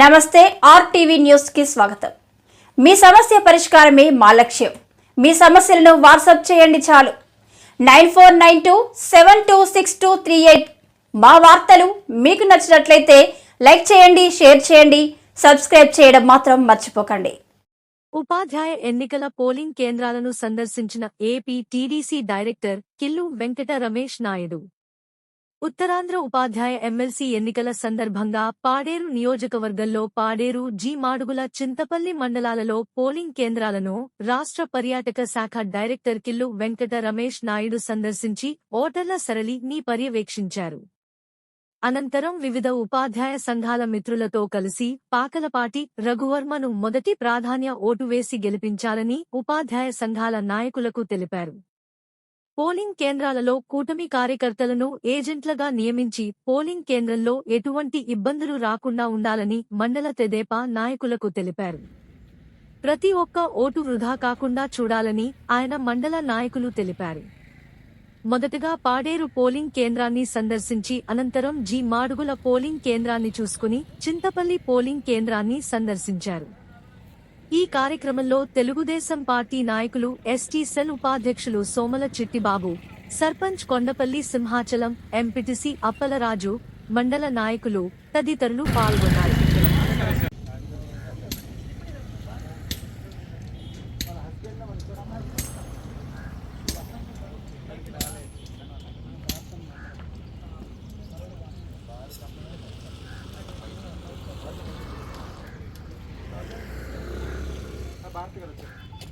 నమస్తే ఆర్టీవీ న్యూస్కి స్వాగతం. మీ సమస్య పరిష్కారమే మా లక్ష్యం. మీ సమస్యలను వాట్సాప్ చేయండి చాలు. Nine four nine two seven two six two three eight మా వార్తలు మీకు నచ్చినట్లయితే లైక్ చేయండి షేర్ చేయండి సబ్స్క్రైబ్ చేయడం మాత్రం మర్చిపోకండి. ఉపాధ్యాయ ఎన్నికల పోలింగ్ కేంద్రాలను సందర్శించిన AP TDC director Killu Venkata Ramesh Naidu. Uttarandhra ఉపాధ్యాయ ఎమ్మెల్సీ ఎన్నికల సందర్భంగా పాడేరు నియోజకవర్గంలో పాడేరు జి మాడుగుల చింతపల్లి మండలాలలో పోలింగ్ కేంద్రాలను రాష్ట్ర పర్యాటక శాఖ డైరెక్టర్ కిల్లు వెంకట రమేష్ నాయుడు సందర్శించి ఓటర్ల సరళిని పర్యవేక్షించారు. అనంతరం వివిధ ఉపాధ్యాయ సంఘాల మిత్రులతో కలిసి పాకలపాటి రఘువర్మను మొదటి ప్రాధాన్య ఓటు వేసి గెలిపించాలని ఉపాధ్యాయ సంఘాల నాయకులకు తెలిపారు. పోలింగ్ కేంద్రాలలో కూటమి కార్యకర్తలను ఏజెంట్లుగా నియమించి పోలింగ్ కేంద్రంలో ఎటువంటి ఇబ్బందులు రాకుండా ఉండాలని మండల తెదేపా నాయకులకు తెలిపారు. ప్రతి ఒక్క ఓటు వృధా కాకుండా చూడాలని ఆయన మండల నాయకులు తెలిపారు. మొదటగా పాడేరు పోలింగ్ కేంద్రాన్ని సందర్శించి అనంతరం జి మాడుగుల పోలింగ్ కేంద్రాన్ని చూసుకుని చింతపల్లి పోలింగ్ కేంద్రాన్ని సందర్శించారు. ఈ కార్యక్రమంలో తెలుగుదేశం పార్టీ నాయకులు ఎస్టీ సెల్ ఉపాధ్యక్షులు సోమల చిట్టిబాబు సర్పంచ్ కొండపల్లి సింహాచలం ఎంపీటీసీ అప్పలరాజు మండల నాయకులు తదితరులు పాల్గొన్నారు. ಮಾಡ್ತಿದ್ದಾರೆ